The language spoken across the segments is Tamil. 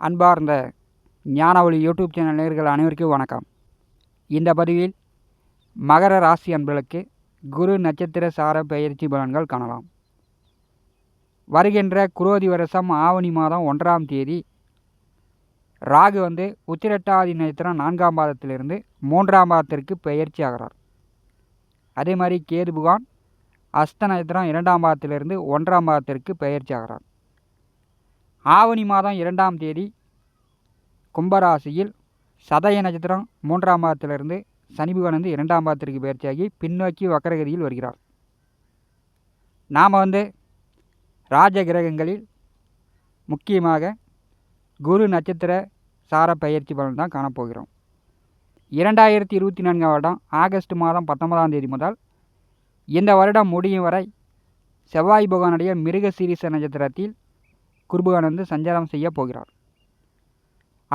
அன்பார்ந்த ஞானவழி யூடியூப் சேனல் நேர்கள் அனைவருக்கும் வணக்கம். இந்த பதிவில் மகர ராசி அன்பர்களுக்கு குரு நட்சத்திர சார பயிற்சி பலன்கள் காணலாம். வருகின்ற குரோதி வருஷம் ஆவணி மாதம் ஒன்றாம் தேதி ராகு வந்து உத்திரட்டாதி நட்சத்திரம் நான்காம் பாதத்திலிருந்து மூன்றாம் பாதத்திற்கு பயிற்சி ஆகிறார். அதே மாதிரி கேது புகான் அஸ்த நட்சத்திரம் இரண்டாம் பாதத்திலிருந்து ஒன்றாம் பாதத்திற்கு பயிற்சி ஆகிறார். ஆவணி மாதம் இரண்டாம் தேதி கும்பராசியில் சதய நட்சத்திரம் மூன்றாம் பாதத்திலிருந்து சனி பகவான் வந்து இரண்டாம் பாதத்திற்கு பயிற்சியாகி பின்னோக்கி வக்கரகதியில் வருகிறார். நாம் வந்து ராஜ கிரகங்களில் முக்கியமாக குரு நட்சத்திர சார பயிற்சி பலன் தான் காணப்போகிறோம் இரண்டாயிரத்தி இருபத்தி நான்காம் வருடம் ஆகஸ்ட் மாதம் பத்தொன்பதாம் தேதி முதல் இந்த வருடம் முடியும் வரை செவ்வாய் பகவானுடைய மிருகசீரிச நட்சத்திரத்தில் குருபகவான் வந்து சஞ்சாரம் செய்ய போகிறார்.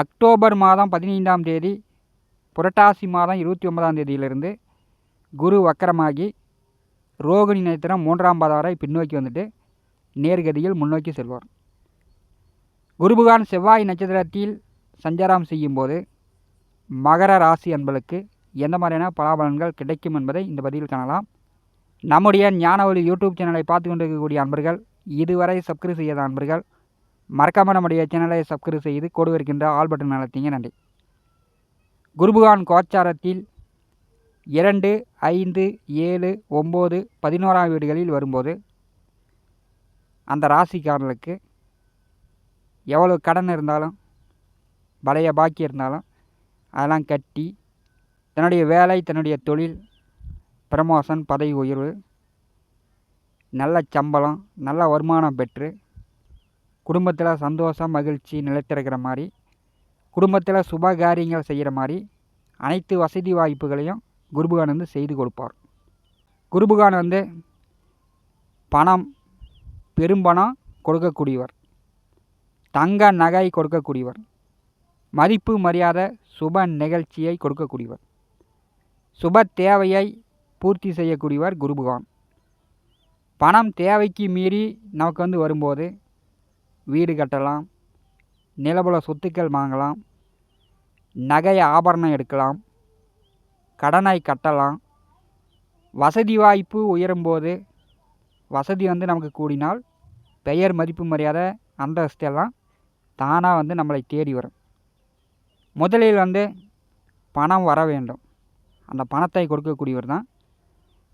அக்டோபர் மாதம் பதினைந்தாம் தேதி புரட்டாசி மாதம் இருபத்தி ஒன்பதாம் தேதியிலிருந்து குரு வக்கரமாகி ரோகிணி நட்சத்திரம் மூன்றாம் பாதம் வரை பின்னோக்கி வந்துட்டு நேர்கதியில் முன்னோக்கி செல்வார். குருபுகான் செவ்வாய் நட்சத்திரத்தில் சஞ்சாரம் செய்யும்போது மகர ராசி அன்பளுக்கு எந்த மாதிரியான பலாபலன்கள் கிடைக்கும் என்பதை இந்த பதிவில் காணலாம். நம்முடைய ஞானவழி யூடியூப் சேனலை பார்த்து கொண்டிருக்கக்கூடிய அன்பர்கள் இதுவரை சப்ஸ்கிரைப் செய்யாத அன்பர்கள் மறக்காமல் நம்முடைய சேனலை சப்ஸ்கிரைப் செய்து கொடு இருக்கின்ற ஆல் பட்டன் அழுத்திங்க. நன்றி. குருபுகான் கோச்சாரத்தில் இரண்டு ஐந்து ஏழு ஒம்பது பதினோராம் வீடுகளில் வரும்போது அந்த ராசிக்காரர்களுக்கு எவ்வளோ கடன் இருந்தாலும் பழைய பாக்கி இருந்தாலும் அதெல்லாம் கட்டி தன்னுடைய வேலை தன்னுடைய தொழில் ப்ரமோஷன் பதவி உயர்வு நல்ல சம்பளம் நல்ல வருமானம் பெற்று குடும்பத்தில் சந்தோஷம் மகிழ்ச்சி நிலைத்திருக்கிற மாதிரி குடும்பத்தில் சுப காரியங்கள் செய்கிற மாதிரி அனைத்து வசதி வாய்ப்புகளையும் குருபகான் வந்து செய்து கொடுப்பார். குருபகான் வந்து பணம் பெரும்பணம் கொடுக்கக்கூடியவர். தங்க நகை கொடுக்கக்கூடியவர். மதிப்பு மரியாதை சுப நிகழ்ச்சியை கொடுக்கக்கூடியவர். சுப தேவையை பூர்த்தி செய்யக்கூடியவர் குருபகான் பணம் தேவைக்கு மீறி நமக்கு வந்து வரும்போது வீடு கட்டலாம் நிலபுல சொத்துக்கள் வாங்கலாம் நகை ஆபரணம் எடுக்கலாம் கடனை கட்டலாம். வசதி வாய்ப்பு உயரும்போது வசதி வந்து நமக்கு கூடினால் பெயர் மதிப்பு மரியாதை அந்தஸ்தெல்லாம் தானாக வந்து நம்மளை தேடி வரும். முதலில் வந்து பணம் வர வேண்டும். அந்த பணத்தை கொடுக்கக்கூடியவர் தான்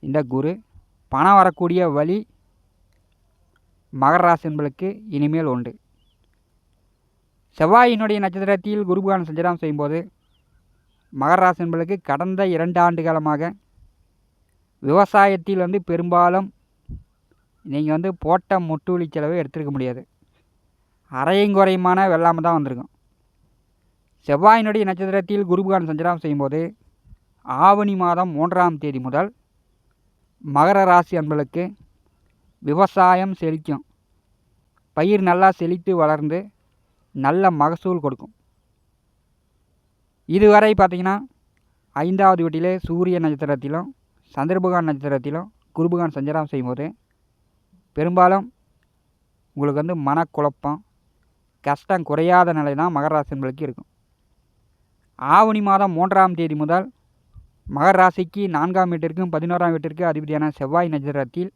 இந்த குரு. பணம் வரக்கூடிய வழி மகர என்பளுக்கு இனிமேல் உண்டு செவ்வாயினுடைய நட்சத்திரத்தில் குருபகான் சஞ்சாரம் செய்யும்போது மகர என்பளுக்கு கடந்த இரண்டு ஆண்டு காலமாக விவசாயத்தில் வந்து பெரும்பாலும் நீங்கள் வந்து போட்ட முட்டுவலி செலவை எடுத்துருக்க முடியாது. அரையும் குறையுமான வெள்ளாமல் தான் வந்திருக்கும். செவ்வாயினுடைய நட்சத்திரத்தில் குருபகான் சஞ்சாரம் செய்யும்போது ஆவணி மாதம் மூன்றாம் தேதி முதல் மகர ராசி அன்பளுக்கு விவசாயம் செழிக்கும். பயிர் நல்லா செழித்து வளர்ந்து நல்ல மகசூல் கொடுக்கும். இதுவரை பார்த்திங்கன்னா ஐந்தாவது வீட்டிலே சூரிய நட்சத்திரத்திலும் சந்திரபகான் நட்சத்திரத்திலும் குருபகான் சஞ்சாரம் செய்யும்போது பெரும்பாலும் உங்களுக்கு வந்து மனக்குழப்பம் கஷ்டம் குறையாத நிலை தான் மகர இருக்கும். ஆவணி மாதம் மூன்றாம் தேதி முதல் மகர ராசிக்கு நான்காம் வீட்டிற்கும் பதினோராம் வீட்டிற்கு அதிபதியான செவ்வாய் நட்சத்திரத்தில்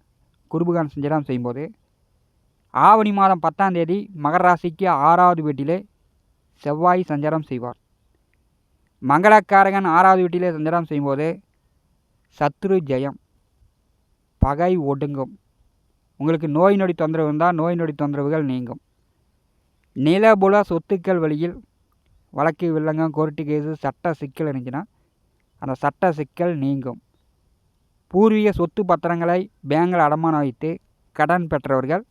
குருபகான் சஞ்சாரம் செய்யும்போது ஆவணி மாதம் பத்தாம் தேதி மகர ராசிக்கு ஆறாவது வீட்டிலே செவ்வாய் சஞ்சாரம் செய்வார். மங்களக்காரகன் ஆறாவது வீட்டிலே சஞ்சாரம் செய்யும்போது சத்ரு ஜெயம். பகை ஒடுங்கும். உங்களுக்கு நோய் நொடி தொந்தரவு இருந்தால் நோய் நொடி தொந்தரவுகள் நீங்கும். நிலபுல சொத்துக்கள் வழியில் வழக்கு வில்லங்கம் கோர்ட்டு கேஸு சட்ட சிக்கல் இருந்துச்சுன்னா அந்த சட்ட சிக்கல் நீங்கும். பூர்வீக சொத்து பத்திரங்களை பேங்கில் அடமானம் வைத்து கடன் பெற்றவர்கள்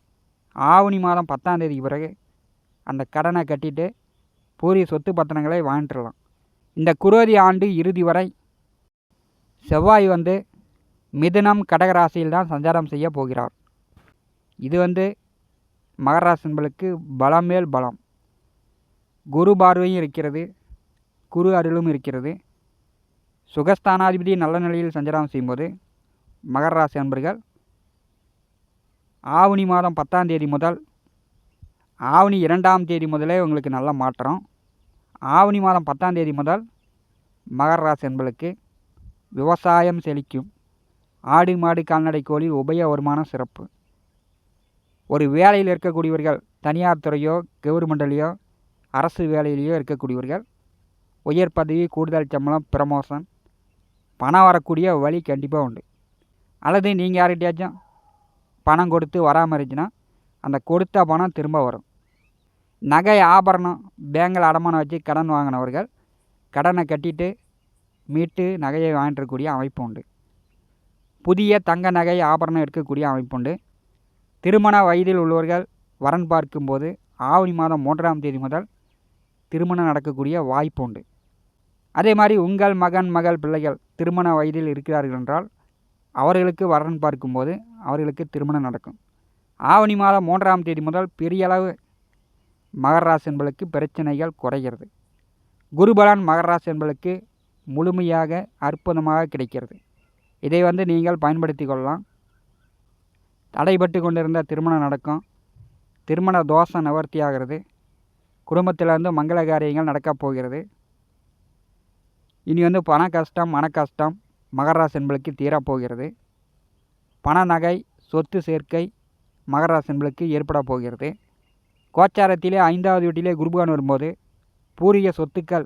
ஆவணி மாதம் பத்தாம் தேதிக்கு பிறகு அந்த கடனை கட்டிட்டு பூர்வீக சொத்து பத்திரங்களை வாங்கிட்டுலாம் இந்த குரோதி ஆண்டு இறுதி வரை செவ்வாய் வந்து மிதுனம் கடகராசியில் தான் சஞ்சாரம் செய்ய போகிறார். இது வந்து மகராசன்களுக்கு பலம் மேல் பலம். குரு பார்வையும் இருக்கிறது குரு அருளும் இருக்கிறது. சுகஸ்தானாதிபதி நல்ல நிலையில் சஞ்சாரம் செய்யும்போது மகர ராசி அன்பர்கள் ஆவணி மாதம் பத்தாம் தேதி முதல் ஆவணி இரண்டாம் தேதி முதலே உங்களுக்கு நல்ல மாற்றம். ஆவணி மாதம் பத்தாம் தேதி முதல் மகர ராசி அன்பர்களுக்கு விவசாயம் செழிக்கும். ஆடு மாடு கால்நடை கோழி உபய வருமானம் சிறப்பு. ஒரு வேலையில் இருக்கக்கூடியவர்கள் தனியார் துறையோ கவர்மெண்ட்லேயோ அரசு வேலையிலேயோ இருக்கக்கூடியவர்கள் உயர் பதவி கூடுதல் சம்பளம் ப்ரமோஷன் பணம் வரக்கூடிய வழி கண்டிப்பாக உண்டு. அல்லது நீங்கள் யார்கிட்டயாச்சும் பணம் கொடுத்து வராமல் இருந்துச்சுன்னா அந்த கொடுத்த பணம் திரும்ப வரும். நகை ஆபரணம் பேங்கில் அடமானம் வச்சு கடன் வாங்கினவர்கள் கடனை கட்டிட்டு மீட்டு நகையை வாங்கிட்டுருக்கக்கூடிய அமைப்பு உண்டு. புதிய தங்க நகை ஆபரணம் எடுக்கக்கூடிய அமைப்பு உண்டு. திருமண வயதில் உள்ளவர்கள் வரன் பார்க்கும்போது ஆவணி மாதம் மூன்றாம் தேதி முதல் திருமணம் நடக்கக்கூடிய வாய்ப்பு உண்டு. அதே மாதிரி உங்கள் மகன் மகள் பிள்ளைகள் திருமண வயதில் இருக்கிறார்கள் என்றால் அவர்களுக்கு வரன் பார்க்கும்போது அவர்களுக்கு திருமணம் நடக்கும். ஆவணி மாதம் மூன்றாம் தேதி முதல் பெரிய அளவு என்பளுக்கு பிரச்சனைகள் குறைகிறது. குருபலன் மகர என்பளுக்கு முழுமையாக அற்புதமாக கிடைக்கிறது. இதை வந்து நீங்கள் பயன்படுத்தி கொள்ளலாம். தடைபட்டு கொண்டிருந்த திருமணம் நடக்கும். திருமண தோஷம் நிவர்த்தி ஆகிறது. குடும்பத்தில் வந்து மங்கள காரியங்கள் நடக்கப் போகிறது. இனி வந்து பண கஷ்டம் மன கஷ்டம் மகராசி என்பளுக்கு தீரப்போகிறது பண நகை சொத்து சேர்க்கை மகராசி என்பளுக்கு ஏற்பட போகிறது. கோச்சாரத்திலே ஐந்தாவது வீட்டிலே குருபகான் வரும்போது பூரிய சொத்துக்கள்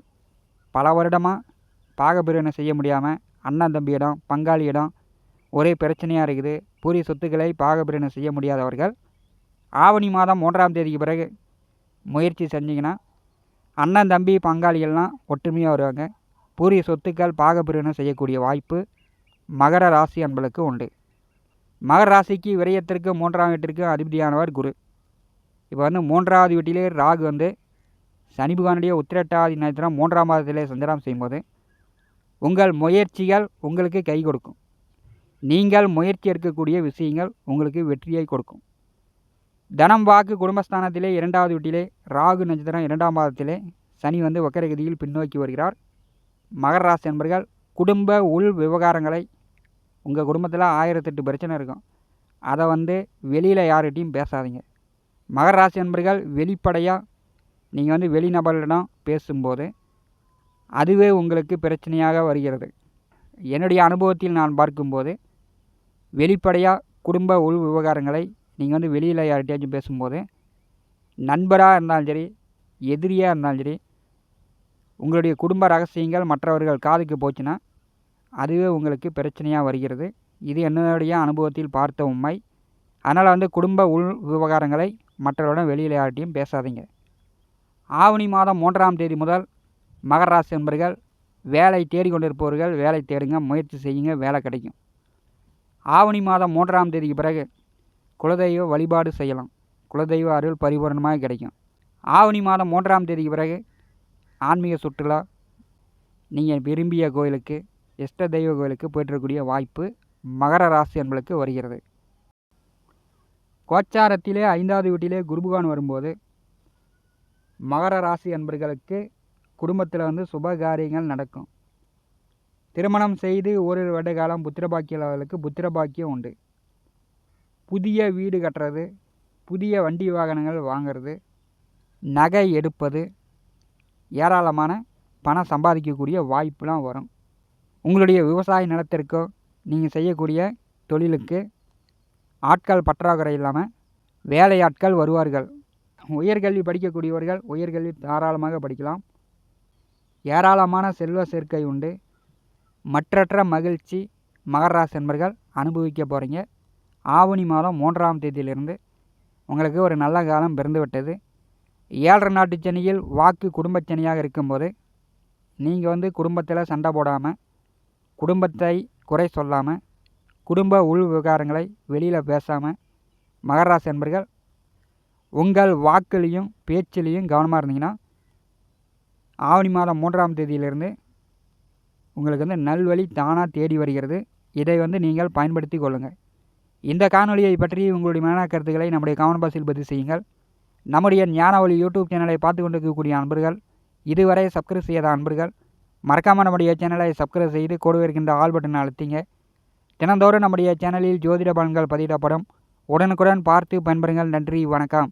பல வருடமாக பாகபிரிவினை செய்ய முடியாமல் அண்ணன் தம்பியிடம் பங்காளியிடம் ஒரே பிரச்சனையாக இருக்குது. பூரிய சொத்துக்களை பாகபிரிவினை செய்ய முடியாதவர்கள் ஆவணி மாதம் மூன்றாம் தேதிக்கு பிறகு முயற்சி செஞ்சிங்கன்னா அண்ணன் தம்பி பங்காளிகள்லாம் ஒற்றுமையாக வருவாங்க. பூரிய சொத்துக்கள் பாகப்பிரிவினை செய்யக்கூடிய வாய்ப்பு மகர ராசி அன்பளுக்கு உண்டு. மகர ராசிக்கு விரயத்திற்கு மூன்றாம் வீட்டிற்கு அதிபதியானவர் குரு. இப்போ வந்து மூன்றாவது வீட்டிலே ராகு வந்து சனி பகவானுடைய உத்திரட்டாதி நட்சத்திரம் மூன்றாம் மாதத்திலே சந்திரம் செய்யும்போது உங்கள் முயற்சிகள் உங்களுக்கு கை கொடுக்கும். நீங்கள் முயற்சி எடுக்கக்கூடிய விஷயங்கள் உங்களுக்கு வெற்றியை கொடுக்கும். தனம் வாக்கு குடும்பஸ்தானத்திலே இரண்டாவது வீட்டிலே ராகு நட்சத்திரம் இரண்டாம் மாதத்திலே சனி வந்து வக்கரகதியில் பின்னோக்கி வருகிறார். மகர ராசி என்பர்கள் குடும்ப உள் விவகாரங்களை உங்கள் குடும்பத்தில் ஆயிரத்தெட்டு பிரச்சனை இருக்கும். அதை வந்து வெளியில் யார்கிட்டையும் பேசாதீங்க. மகர ராசி நண்பர்கள் வெளிப்படையாக நீங்கள் வந்து வெளிநபர்களிடம் பேசும்போது அதுவே உங்களுக்கு பிரச்சனையாக வருகிறது. என்னுடைய அனுபவத்தில் நான் பார்க்கும்போது வெளிப்படையாக குடும்ப உள் விவகாரங்களை நீங்கள் வந்து வெளியில் யார்கிட்டையாச்சும் பேசும்போது நண்பராக இருந்தாலும் சரி எதிரியாக இருந்தாலும் சரி உங்களுடைய குடும்ப ரகசியங்கள் மற்றவர்கள் காதுக்கு போச்சுன்னா அதுவே உங்களுக்கு பிரச்சனையாக வருகிறது. இது என்னுடைய அனுபவத்தில் பார்த்த உண்மை. அதனால் வந்து குடும்ப உள் விவகாரங்களை மற்றவருடன் வெளியில் யார்கிட்டையும் பேசாதீங்க. ஆவணி மாதம் மூன்றாம் தேதி முதல் மகர ராசி என்பர்கள் வேலை தேடிக்கொண்டிருப்பவர்கள் வேலை தேடுங்க முயற்சி செய்யுங்க வேலை கிடைக்கும். ஆவணி மாதம் மூன்றாம் தேதிக்கு பிறகு குலதெய்வ வழிபாடு செய்யலாம். குலதெய்வ அருள் பரிபூரணமாக கிடைக்கும். ஆவணி மாதம் மூன்றாம் தேதிக்கு பிறகு ஆன்மீக சுற்றுலா நீங்கள் விரும்பிய கோயிலுக்கு இஷ்ட தெய்வ கோயிலுக்கு போயிட்டுருக்கக்கூடிய வாய்ப்பு மகர ராசி என்பளுக்கு வருகிறது. கோச்சாரத்திலே ஐந்தாவது வீட்டிலே குருபகான் வரும்போது மகர ராசி அன்பர்களுக்கு குடும்பத்தில் வந்து சுப காரியங்கள் நடக்கும். திருமணம் செய்து ஓரிரு வருட காலம் புத்திரபாக்கியவர்களுக்கு புத்திரபாக்கியம் உண்டு. புதிய வீடு கட்டுறது புதிய வண்டி வாகனங்கள் வாங்கிறது நகை எடுப்பது ஏராளமான பணம் சம்பாதிக்கக்கூடிய வாய்ப்புலாம் வரும். உங்களுடைய விவசாய நிலத்திற்கோ நீங்கள் செய்யக்கூடிய தொழிலுக்கு ஆட்கள் பற்றாக்குறை இல்லாமல் வேலையாட்கள் வருவார்கள். உயர்கல்வி படிக்கக்கூடியவர்கள் உயர்கல்வி தாராளமாக படிக்கலாம். ஏராளமான செல்வ சேர்க்கை உண்டு. மற்றற்ற மகிழ்ச்சி மகராசி என்பர்கள் அனுபவிக்க போகிறீங்க ஆவணி மாதம் மூன்றாம் தேதியிலிருந்து உங்களுக்கு ஒரு நல்ல காலம் பிறந்து விட்டது ஏழரை நாட்டு சனியில் வாக்கு குடும்பச் சனியாக இருக்கும்போது நீங்கள் வந்து குடும்பத்தில் சண்டை போடாமல் குடும்பத்தை குறை சொல்லாமல் குடும்ப உள் விவகாரங்களை வெளியில் பேசாமல் மகராசி என்பர்கள் உங்கள் வாக்குலேயும் பேச்சிலையும் கவனமாக இருந்தீங்கன்னா ஆவணி மாதம் மூன்றாம் தேதியிலிருந்து உங்களுக்கு வந்து நல்வழி தானாக தேடி வருகிறது. இதை வந்து நீங்கள் பயன்படுத்தி கொள்ளுங்கள். இந்த காணொலியை பற்றி உங்களுடைய மன கருத்துக்களை நம்முடைய கமெண்ட் பாக்ஸில் பதிவு செய்யுங்கள். நம்முடைய ஞானவழி யூடியூப் சேனலை பார்த்து கொண்டிருக்கக்கூடிய அன்பர்கள் இதுவரை சப்ஸ்கிரைப் செய்யாத அன்பர்கள் மறக்காமல் நம்முடைய சேனலை சப்ஸ்கிரைப் செய்து கொடுவிருக்கின்ற இருக்கின்ற ஆல் பட்டனை அழுத்திங்க. தினந்தோறும் நம்முடைய சேனலில் ஜோதிட பலன்கள் பதிவிடப்படும். உடனுக்குடன் பார்த்து பயன்பெறுங்கள். நன்றி வணக்கம்.